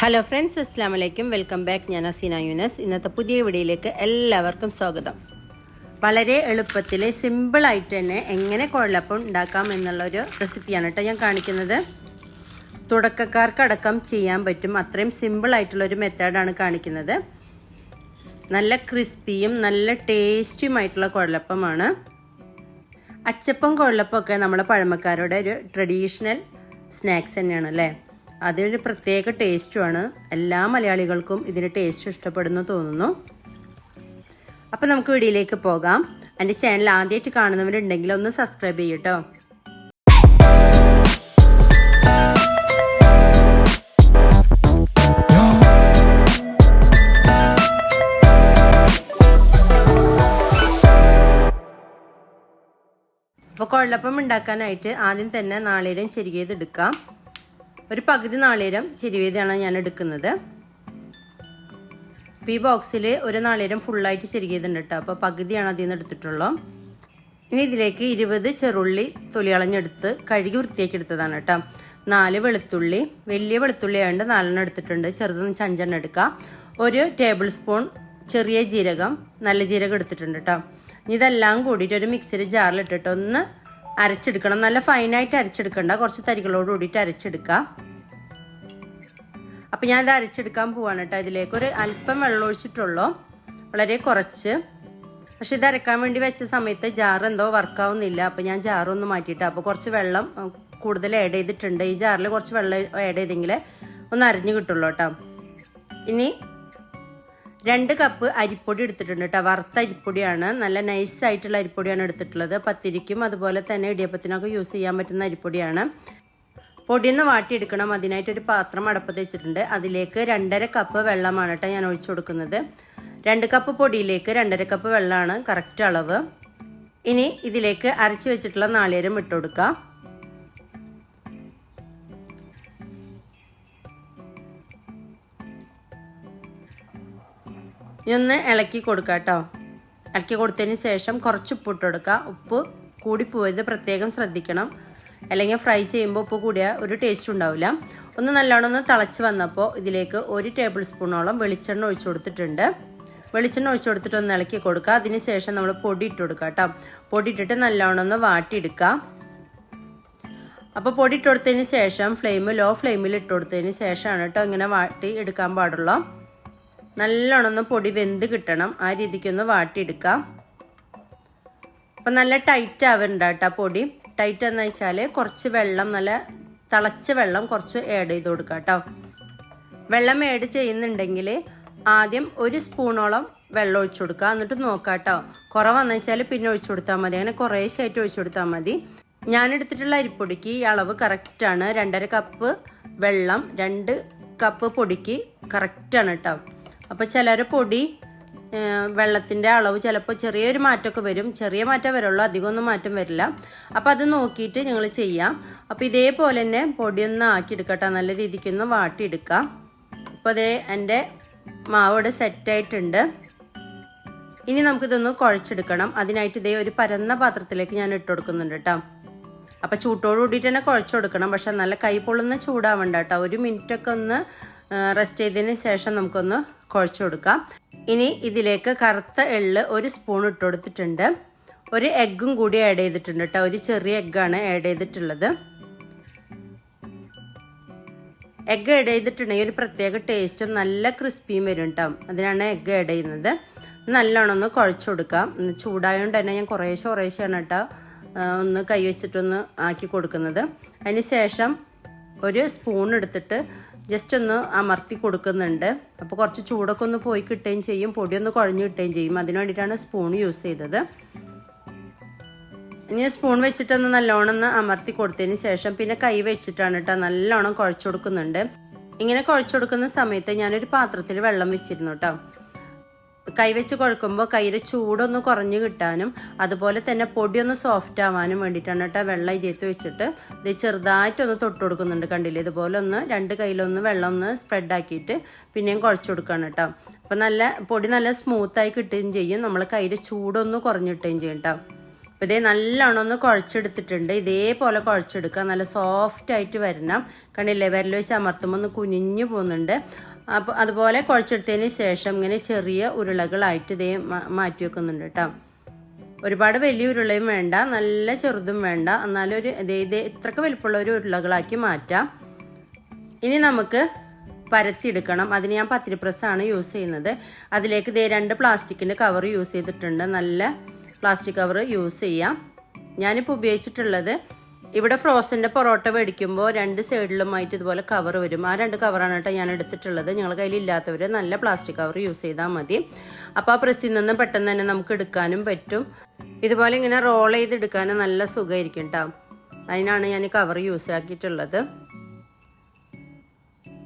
Hello friends അസ്സാം വലൈക്കും welcome back ഞാൻ അസീന യൂനസ്. ഇന്നത്തെ പുതിയ വീഡിയോയിലേക്ക് എല്ലാവർക്കും സ്വാഗതം. വളരെ എളുപ്പത്തിൽ സിമ്പിളായിട്ട് തന്നെ എങ്ങനെ കുഴലപ്പം ഉണ്ടാക്കാം എന്നുള്ളൊരു റെസിപ്പിയാണ് കേട്ടോ ഞാൻ കാണിക്കുന്നത്. തുടക്കക്കാർക്കടക്കം ചെയ്യാൻ പറ്റും. അത്രയും സിമ്പിളായിട്ടുള്ളൊരു മെത്തേഡാണ് കാണിക്കുന്നത്. നല്ല ക്രിസ്പിയും നല്ല ടേസ്റ്റിയുമായിട്ടുള്ള കുഴലപ്പമാണ്. അച്ചപ്പം കുഴലപ്പമൊക്കെ നമ്മുടെ പഴമക്കാരുടെ ഒരു ട്രഡീഷണൽ സ്നാക്സ് തന്നെയാണ് അല്ലേ? അതൊരു പ്രത്യേക ടേസ്റ്റുമാണ്. എല്ലാ മലയാളികൾക്കും ഇതിന്റെ ടേസ്റ്റ് ഇഷ്ടപ്പെടുന്നു തോന്നുന്നു. അപ്പം നമുക്ക് വീഡിയോയിലേക്ക് പോകാം. എന്റെ ചാനൽ ആദ്യമായിട്ട് കാണുന്നവരുണ്ടെങ്കിൽ ഒന്ന് സബ്സ്ക്രൈബ് ചെയ്യട്ടോ അപ്പോൾ കുഴലപ്പം ഉണ്ടാക്കാനായിട്ട് ആദ്യം തന്നെ നാളികേരം ചെരുകിയത് എടുക്കാം. ഒരു പകുതി നാളീരം ചെരുകിയതാണ് ഞാൻ എടുക്കുന്നത്. അപ്പോൾ ഈ ബോക്സിൽ ഒരു നാളീരം ഫുള്ളായിട്ട് ചെരുകിയതുണ്ട് കേട്ടോ. അപ്പോൾ പകുതിയാണ് അതിൽ നിന്ന് എടുത്തിട്ടുള്ളത് ഇനി ഇതിലേക്ക് ഇരുപത് ചെറുള്ളി തൊലിയളഞ്ഞെടുത്ത് കഴുകി വൃത്തിയാക്കി എടുത്തതാണ് കേട്ടോ. നാല് വെളുത്തുള്ളി വലിയ വെളുത്തുള്ളി ആയതുകൊണ്ട് നാലെണ്ണം എടുത്തിട്ടുണ്ട്. ചെറുതെന്ന് അഞ്ചെണ്ണം എടുക്കാം. ഒരു ടേബിൾ സ്പൂൺ ചെറിയ ജീരകം നല്ല ജീരകം എടുത്തിട്ടുണ്ട് കേട്ടോ. ഇതെല്ലാം കൂടിയിട്ട് ഒരു മിക്സിയിൽ ജാറിലിട്ടിട്ട് ഒന്ന് അരച്ചെടുക്കണം. നല്ല ഫൈനായിട്ട് അരച്ചെടുക്കണ്ട. കുറച്ച് തരികളോട് കൂടിയിട്ട് അരച്ചെടുക്കുക അപ്പം ഞാൻ ഇത് അരച്ചെടുക്കാൻ പോവാണ് കേട്ടോ ഇതിലേക്ക്. ഒരു അല്പം വെള്ളം ഒഴിച്ചിട്ടുള്ളൂ. വളരെ കുറച്ച്. പക്ഷെ ഇത് അരക്കാൻ വേണ്ടി വെച്ച സമയത്ത് ജാർ എന്തോ വർക്കാവുന്നില്ല അപ്പോൾ ഞാൻ ജാറൊന്ന് മാറ്റിയിട്ട്. അപ്പോൾ കുറച്ച് വെള്ളം കൂടുതൽ ആഡ് ചെയ്തിട്ടുണ്ട്. ഈ ജാറിൽ കുറച്ച് വെള്ളം ആഡ് ചെയ്തെങ്കിൽ ഒന്ന് അരിഞ്ഞു കിട്ടുള്ളൂ കേട്ടോ. ഇനി രണ്ട് കപ്പ് അരിപ്പൊടി എടുത്തിട്ടുണ്ട് കേട്ടോ. വറുത്ത അരിപ്പൊടിയാണ്. നല്ല നൈസ് ആയിട്ടുള്ള അരിപ്പൊടിയാണ് എടുത്തിട്ടുള്ളത്. പത്തിരിക്കും അതുപോലെ തന്നെ ഇടിയപ്പത്തിനൊക്കെ യൂസ് ചെയ്യാൻ പറ്റുന്ന അരിപ്പൊടിയാണ്. പൊടിയൊന്ന് വാട്ടിയെടുക്കണം. അതിനായിട്ട് ഒരു പാത്രം അടപ്പത്ത് വെച്ചിട്ടുണ്ട്. അതിലേക്ക് രണ്ടര കപ്പ് വെള്ളമാണ് കേട്ടോ ഞാൻ ഒഴിച്ചു കൊടുക്കുന്നത്. രണ്ട് കപ്പ് പൊടിയിലേക്ക് രണ്ടര കപ്പ് വെള്ളമാണ് കറക്റ്റ് അളവ്. ഇനി ഇതിലേക്ക് അരച്ചു വെച്ചിട്ടുള്ള നാളികേരം ഇട്ട് കൊടുക്കാം. ഇനി ഒന്ന് ഇളക്കി കൊടുക്കുക കേട്ടോ. ഇളക്കി കൊടുത്തതിന് ശേഷം കുറച്ച് ഉപ്പ് ഇട്ട് കൊടുക്കുക ഉപ്പ് കൂടിപ്പോയത് പ്രത്യേകം ശ്രദ്ധിക്കണം. അല്ലെങ്കിൽ ഫ്രൈ ചെയ്യുമ്പോൾ ഉപ്പ് കൂടിയ ഒരു ടേസ്റ്റ് ഉണ്ടാവില്ല. ഒന്ന് നല്ലോണം ഒന്ന് തിളച്ച് വന്നപ്പോൾ ഇതിലേക്ക് ഒരു ടേബിൾ സ്പൂണോളം വെളിച്ചെണ്ണ ഒഴിച്ചു കൊടുത്തിട്ടുണ്ട്. വെളിച്ചെണ്ണ ഒഴിച്ചു കൊടുത്തിട്ട് ഒന്ന് ഇളക്കി കൊടുക്കുക. അതിനുശേഷം നമ്മൾ പൊടി ഇട്ട് കൊടുക്കുക കേട്ടോ. പൊടി ഇട്ടിട്ട് നല്ലോണം ഒന്ന് വാട്ടിയെടുക്കുക. അപ്പോൾ പൊടി ഇട്ട് കൊടുത്തതിന് ശേഷം ഫ്ലെയിം ലോ ഫ്ലെയിമിൽ ഇട്ട് കൊടുത്തതിന് ശേഷമാണ് കേട്ടോ ഇങ്ങനെ വാട്ടി എടുക്കാൻ പാടുള്ളൂ. നല്ലോണം ഒന്ന് പൊടി വെന്ത് കിട്ടണം. ആ രീതിക്കൊന്ന് വാട്ടിയെടുക്കാം അപ്പം നല്ല ടൈറ്റ് ആവുന്നുണ്ട് കേട്ടോ പൊടി. ടൈറ്റ് എന്ന് വെച്ചാൽ കുറച്ച് വെള്ളം നല്ല തിളച്ച വെള്ളം കുറച്ച് ആഡ് ചെയ്ത് കൊടുക്കുക കേട്ടോ വെള്ളം ആഡ് ചെയ്യുന്നുണ്ടെങ്കിൽ ആദ്യം ഒരു സ്പൂണോളം വെള്ളം ഒഴിച്ചു കൊടുക്കുക. എന്നിട്ട് നോക്കാം കേട്ടോ കുറവെന്ന് വെച്ചാൽ പിന്നെ ഒഴിച്ചു കൊടുത്താൽ മതി. അങ്ങനെ കുറേശ്ശായിട്ട് ഒഴിച്ചു കൊടുത്താൽ മതി. ഞാൻ എടുത്തിട്ടുള്ള അരിപ്പൊടിക്ക് ഈ അളവ് കറക്റ്റാണ് രണ്ടര കപ്പ് വെള്ളം രണ്ട് കപ്പ് പൊടിക്ക് കറക്റ്റാണ് കേട്ടോ അപ്പോൾ ചിലർ പൊടി വെള്ളത്തിന്റെ അളവ് ചിലപ്പോൾ ചെറിയൊരു മാറ്റമൊക്കെ വരും. ചെറിയ മാറ്റം വരുള്ളൂ അധികമൊന്നും മാറ്റം വരില്ല. അപ്പോൾ അത് നോക്കിയിട്ട് നിങ്ങൾ ചെയ്യാം. അപ്പോൾ ഇതേപോലെ തന്നെ പൊടിയൊന്ന് ആക്കിയെടുക്കട്ടെ. നല്ല രീതിക്കൊന്ന് വാട്ടിയെടുക്കാം. അപ്പോൾ അതേ എന്റെ മാവോട് സെറ്റായിട്ടുണ്ട് ഇനി നമുക്കിതൊന്ന് കുഴച്ചെടുക്കണം. അതിനായിട്ട് ഇതേ ഒരു പരന്ന പാത്രത്തിലേക്ക് ഞാൻ ഇട്ട് കൊടുക്കുന്നുണ്ട് കേട്ടോ. അപ്പം ചൂട്ടോട് കൂടിയിട്ട് തന്നെ കുഴച്ച് കൊടുക്കണം. പക്ഷെ നല്ല കൈ പൊള്ളുന്ന ചൂടാവണ്ട കേട്ടോ. ഒരു മിനിറ്റൊക്കെ ഒന്ന് റെസ്റ്റ് ചെയ്തതിന് ശേഷം നമുക്കൊന്ന് കുഴച്ച് കൊടുക്കാം. ഇനി ഇതിലേക്ക് കറുത്ത എള്ള് ഒരു സ്പൂൺ ഇട്ട് കൊടുത്തിട്ടുണ്ട്. ഒരു എഗ്ഗും കൂടി ആഡ് ചെയ്തിട്ടുണ്ട് കേട്ടോ ഒരു ചെറിയ എഗ്ഗാണ് ആഡ് ചെയ്തിട്ടുള്ളത്. എഗ്ഗ് ആഡ് ചെയ്തിട്ടുണ്ടെങ്കിൽ ഒരു പ്രത്യേക ടേസ്റ്റും നല്ല ക്രിസ്പിയും വരും കേട്ടോ അതിനാണ് എഗ്ഗ് ആഡ് ചെയ്യുന്നത്. നല്ലോണം ഒന്ന് കുഴച്ചു കൊടുക്കാം. ചൂടായതുകൊണ്ട് തന്നെ ഞാൻ കുറേശ്ശെ കുറേശ്ശെയാണ് കേട്ടോ ഒന്ന് കൈ വെച്ചിട്ടൊന്ന് ആക്കി കൊടുക്കുന്നത്. അതിന് ശേഷം ഒരു സ്പൂൺ എടുത്തിട്ട് ജസ്റ്റ് ഒന്ന് അമർത്തി കൊടുക്കുന്നുണ്ട്. അപ്പോൾ കുറച്ച് ചൂടൊക്കെ ഒന്ന് പോയി കിട്ടുകയും ചെയ്യും. പൊടിയൊന്ന് കുഴഞ്ഞു കിട്ടുകയും ചെയ്യും. അതിന് വേണ്ടിയിട്ടാണ് സ്പൂൺ യൂസ് ചെയ്തത്. ഇനി സ്പൂൺ വെച്ചിട്ടൊന്ന് നല്ലോണം ഒന്ന് അമർത്തി കൊടുത്തതിന് ശേഷം പിന്നെ കൈ വെച്ചിട്ടാണ് കേട്ടോ നല്ലോണം കുഴച്ചു കൊടുക്കുന്നുണ്ട്. ഇങ്ങനെ കുഴച്ചു കൊടുക്കുന്ന സമയത്ത് ഞാനൊരു പാത്രത്തിൽ വെള്ളം വെച്ചിരുന്നു കേട്ടോ കൈവച്ച് കുഴക്കുമ്പോൾ കയ്യിൽ ചൂടൊന്ന് കുറഞ്ഞു കിട്ടാനും അതുപോലെ തന്നെ പൊടിയൊന്ന് സോഫ്റ്റ് ആവാനും വേണ്ടിയിട്ടാണ് കേട്ടോ വെള്ളം ഇതിയത്ത് വെച്ചിട്ട്. ഇത് ചെറുതായിട്ടൊന്ന് തൊട്ട് കൊടുക്കുന്നുണ്ട് കണ്ടില്ലേ? ഇതുപോലെ ഒന്ന് രണ്ട് കയ്യിലൊന്ന് വെള്ളം ഒന്ന് സ്പ്രെഡ് ആക്കിയിട്ട് പിന്നെയും കുഴച്ച് കൊടുക്കുകയാണ് കേട്ടോ. അപ്പം നല്ല പൊടി നല്ല സ്മൂത്തായി കിട്ടുകയും ചെയ്യും. നമ്മൾ കയ്യിൽ ചൂടൊന്ന് കുറഞ്ഞു കിട്ടുകയും ചെയ്യും കേട്ടോ. അപ്പോൾ ഇതേ നല്ലോണം ഒന്ന് കുഴച്ചെടുത്തിട്ടുണ്ട്. ഇതേപോലെ കുഴച്ചെടുക്കുക. നല്ല സോഫ്റ്റ് ആയിട്ട് വരണം. കണ്ടില്ലേ? വിരൽ വെച്ച് അമർത്തുമ്പോൾ ഒന്ന് കുനിഞ്ഞു പോകുന്നുണ്ട്. അപ്പോൾ അതുപോലെ കുഴച്ചെടുത്തതിന് ശേഷം ഇങ്ങനെ ചെറിയ ഉരുളകളായിട്ട് ഇതേ മാറ്റി വെക്കുന്നുണ്ട് കേട്ടോ. ഒരുപാട് വലിയ ഉരുളയും വേണ്ട നല്ല ചെറുതും വേണ്ട. എന്നാലും ഒരു ഇതേ ഇതേ ഇത്രക്ക് വലിപ്പമുള്ള ഒരു ഉരുളകളാക്കി മാറ്റാം. ഇനി നമുക്ക് പരത്തിയെടുക്കണം. അതിന് ഞാൻ പത്തിരി പ്രസ്സാണ് യൂസ് ചെയ്യുന്നത്. അതിലേക്ക് ഇതേ രണ്ട് പ്ലാസ്റ്റിക്കിന്റെ കവർ യൂസ് ചെയ്തിട്ടുണ്ട്. നല്ല പ്ലാസ്റ്റിക് കവർ യൂസ് ചെയ്യാം. ഞാനിപ്പോൾ ഉപയോഗിച്ചിട്ടുള്ളത് ഇവിടെ ഫ്രോസന്റെ പൊറോട്ട മേടിക്കുമ്പോൾ രണ്ട് സൈഡിലുമായിട്ട് ഇതുപോലെ കവർ വരും. ആ രണ്ട് കവറാണ് കേട്ടോ ഞാൻ എടുത്തിട്ടുള്ളത്. ഞങ്ങൾ കയ്യിലില്ലാത്തവർ നല്ല പ്ലാസ്റ്റിക് കവർ യൂസ് ചെയ്താൽ മതി. അപ്പോൾ ആ പ്രസ്സിൽ നിന്ന് പെട്ടെന്ന് തന്നെ നമുക്ക് എടുക്കാനും പറ്റും. ഇതുപോലെ ഇങ്ങനെ റോൾ ചെയ്തെടുക്കാനും നല്ല സുഖമായിരിക്കും കേട്ടോ അതിനാണ് ഞാൻ കവർ യൂസ് ആക്കിയിട്ടുള്ളത്.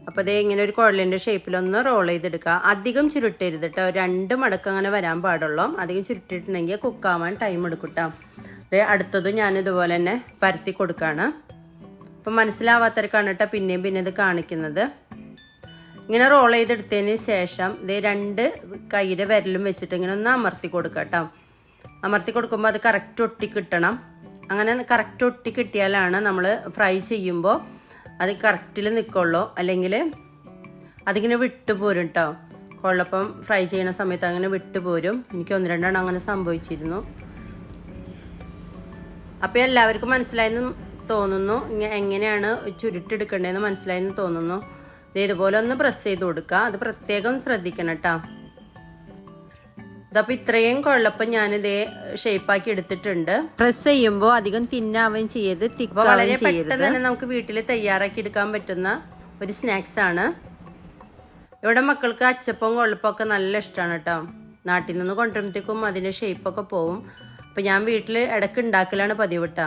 അപ്പോൾ അതേ ഇങ്ങനെ ഒരു കുഴലിന്റെ ഷേപ്പിലൊന്ന് റോൾ ചെയ്തെടുക്കുക അധികം ചുരുട്ടരുത് കേട്ടോ രണ്ട് മടക്ക് അങ്ങനെ വരാൻ പാടുള്ളൂ. അധികം ചുരുട്ടിയിട്ടുണ്ടെങ്കിൽ കുക്കാവാൻ ടൈം എടുക്കും കേട്ടോ അതേ അടുത്തതും ഞാൻ ഇതുപോലെ തന്നെ പരത്തി കൊടുക്കുകയാണ് അപ്പം മനസ്സിലാവാത്തവർക്കാണ് കേട്ടോ പിന്നെയും പിന്നെ ഇത് കാണിക്കുന്നത്. ഇങ്ങനെ റോൾ ചെയ്തെടുത്തതിന് ശേഷം ഇത് രണ്ട് കൈയുടെ വിരലും വെച്ചിട്ട് ഇങ്ങനെ ഒന്ന് അമർത്തി കൊടുക്കുക കേട്ടോ. അമർത്തി കൊടുക്കുമ്പോൾ അത് കറക്റ്റ് ഒട്ടി കിട്ടണം. അങ്ങനെ കറക്റ്റ് ഒട്ടി കിട്ടിയാലാണ് നമ്മൾ ഫ്രൈ ചെയ്യുമ്പോൾ അത് കറക്റ്റിൽ നിൽക്കുള്ളൂ അല്ലെങ്കിൽ അതിങ്ങനെ വിട്ടുപോരും കേട്ടോ കൊള്ളപ്പം ഫ്രൈ ചെയ്യുന്ന സമയത്ത് അങ്ങനെ വിട്ടുപോരും എനിക്ക് ഒന്ന് രണ്ടെണ്ണം അങ്ങനെ സംഭവിച്ചിരുന്നു. അപ്പോൾ എല്ലാവർക്കും മനസ്സിലായെന്ന് തോന്നുന്നു. എങ്ങനെയാണ് ചുരുട്ടെടുക്കേണ്ടതെന്ന് മനസ്സിലായെന്ന് തോന്നുന്നു. ഇതുപോലെ ഒന്ന് പ്രസ് ചെയ്ത് കൊടുക്കുക അത് പ്രത്യേകം ശ്രദ്ധിക്കണം കേട്ടോ. ഇതപ്പോൾ ഇത്രയും കുഴപ്പം ഞാനിതേ ഷേപ്പാക്കി എടുത്തിട്ടുണ്ട്. പ്രസ് ചെയ്യുമ്പോൾ അധികം തിന്നാവുകയും ചെയ്യരുത് വളരെ പെട്ടെന്ന് തന്നെ നമുക്ക് വീട്ടിൽ തയ്യാറാക്കി എടുക്കാൻ പറ്റുന്ന ഒരു സ്നാക്സ് ആണ്. ഇവിടെ മക്കൾക്ക് അച്ചപ്പവും കുഴപ്പമൊക്കെ നല്ല ഇഷ്ടമാണ് കേട്ടോ. നാട്ടിൽ നിന്ന് കൊണ്ടുവരുമ്പോഴത്തേക്കും അതിന്റെ ഷേപ്പൊക്കെ പോവും. അപ്പം ഞാൻ വീട്ടിൽ ഇടയ്ക്ക് ഉണ്ടാക്കലാണ് പതിവ് കേട്ടോ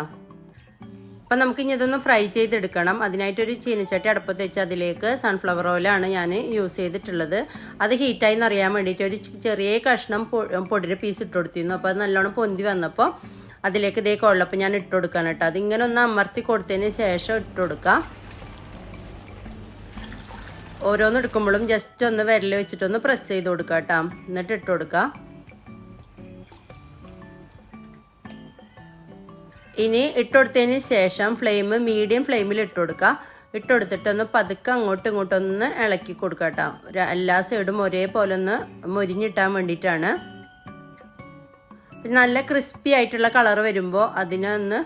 അപ്പം നമുക്ക് ഇനി ഇതൊന്ന് ഫ്രൈ ചെയ്തെടുക്കണം. അതിനായിട്ടൊരു ചീനിച്ചട്ടി അടുപ്പത്ത് വെച്ച് അതിലേക്ക് സൺഫ്ലവർ ഓയിലാണ് ഞാൻ യൂസ് ചെയ്തിട്ടുള്ളത്. അത് ഹീറ്റായി എന്നറിയാൻ വേണ്ടിയിട്ട് ഒരു ചെറിയ കഷ്ണം പൊ- പൊടിയുടെ പീസ് ഇട്ട് കൊടുത്തിരുന്നു. അപ്പോൾ അത് നല്ലോണം പൊന്തി വന്നപ്പോൾ അതിലേക്ക് ഇതേ കൊള്ളപ്പം ഞാൻ ഇട്ട് കൊടുക്കാൻ കേട്ടോ. അതിങ്ങനെ ഒന്ന് അമർത്തി കൊടുത്തതിന് ശേഷം ഇട്ട് കൊടുക്കാം. ഓരോന്ന് എടുക്കുമ്പോഴും ജസ്റ്റ് ഒന്ന് വിരൽ വെച്ചിട്ടൊന്ന് പ്രസ് ചെയ്ത് കൊടുക്കാം കേട്ടോ. എന്നിട്ട് ഇട്ട് കൊടുക്കുക ഇനി ഇട്ടുകൊടുത്തതിന് ശേഷം ഫ്ലെയിം മീഡിയം ഫ്ലെയിമിൽ ഇട്ട് കൊടുക്കുക ഇട്ടുകൊടുത്തിട്ടൊന്ന് പതുക്കെ അങ്ങോട്ടും ഇങ്ങോട്ടും ഒന്ന് ഇളക്കി കൊടുക്കുക കേട്ടോ എല്ലാ സൈഡും ഒരേപോലെ ഒന്ന് മുരിഞ്ഞിട്ടാൻ വേണ്ടിയിട്ടാണ്. നല്ല ക്രിസ്പി ആയിട്ടുള്ള കളർ വരുമ്പോൾ അതിനെ ഒന്ന്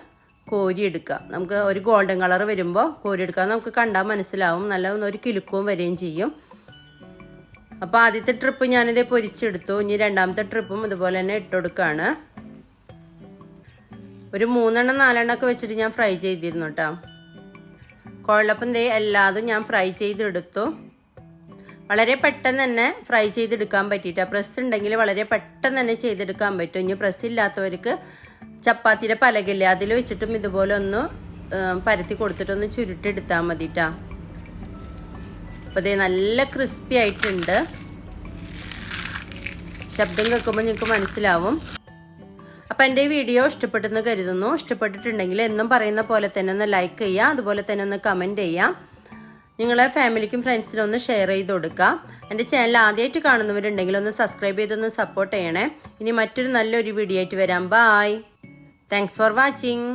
കോരിയെടുക്കുക നമുക്ക് ഒരു ഗോൾഡൻ കളർ വരുമ്പോൾ കോരിയെടുക്കുക നമുക്ക് കണ്ടാൽ മനസ്സിലാവും. നല്ല ഒന്ന് ഒരു കിലുക്കവും വരികയും ചെയ്യും. അപ്പോൾ ആദ്യത്തെ ട്രിപ്പ് ഞാനിത് പൊരിച്ചെടുത്തു. ഇനി രണ്ടാമത്തെ ട്രിപ്പും ഇതുപോലെ തന്നെ ഇട്ട് കൊടുക്കുകയാണ് ഒരു മൂന്നെണ്ണം നാലെണ്ണം ഒക്കെ വെച്ചിട്ട് ഞാൻ ഫ്രൈ ചെയ്തിരുന്നു കേട്ടോ കുഴലപ്പം ദേ എല്ലാതും ഞാൻ ഫ്രൈ ചെയ്തെടുത്തു. വളരെ പെട്ടെന്ന് തന്നെ ഫ്രൈ ചെയ്തെടുക്കാൻ പറ്റിയിട്ട്. പ്രസ് ഉണ്ടെങ്കിൽ വളരെ പെട്ടെന്ന് തന്നെ ചെയ്തെടുക്കാൻ പറ്റും. ഇനി പ്രസ് ഇല്ലാത്തവർക്ക് ചപ്പാത്തിയുടെ പലകില്ലേ അതിൽ വെച്ചിട്ടും ഇതുപോലെ ഒന്ന് പരത്തി കൊടുത്തിട്ടൊന്ന് ചുരുട്ടെടുത്താൽ മതിട്ടാ അപ്പോൾ ഇതേ നല്ല ക്രിസ്പി ആയിട്ടുണ്ട്. ശബ്ദം കേൾക്കുമ്പോൾ നിങ്ങൾക്ക് മനസ്സിലാവും. അപ്പം എന്റെ ഈ വീഡിയോ ഇഷ്ടപ്പെട്ടെന്ന് കരുതുന്നു. ഇഷ്ടപ്പെട്ടിട്ടുണ്ടെങ്കിൽ എന്നും പറയുന്ന പോലെ തന്നെ ഒന്ന് ലൈക്ക് ചെയ്യുക അതുപോലെ തന്നെ ഒന്ന് കമന്റ് ചെയ്യാം. നിങ്ങളെ ഫാമിലിക്കും ഫ്രണ്ട്സിനും ഒന്ന് ഷെയർ ചെയ്ത് കൊടുക്കുക. എന്റെ ചാനൽ ആദ്യമായിട്ട് കാണുന്നവരുണ്ടെങ്കിൽ ഒന്ന് സബ്സ്ക്രൈബ് ചെയ്തൊന്ന് സപ്പോർട്ട് ചെയ്യണേ. ഇനി മറ്റൊരു നല്ലൊരു വീഡിയോ ആയിട്ട് വരാം. Bye thanks for watching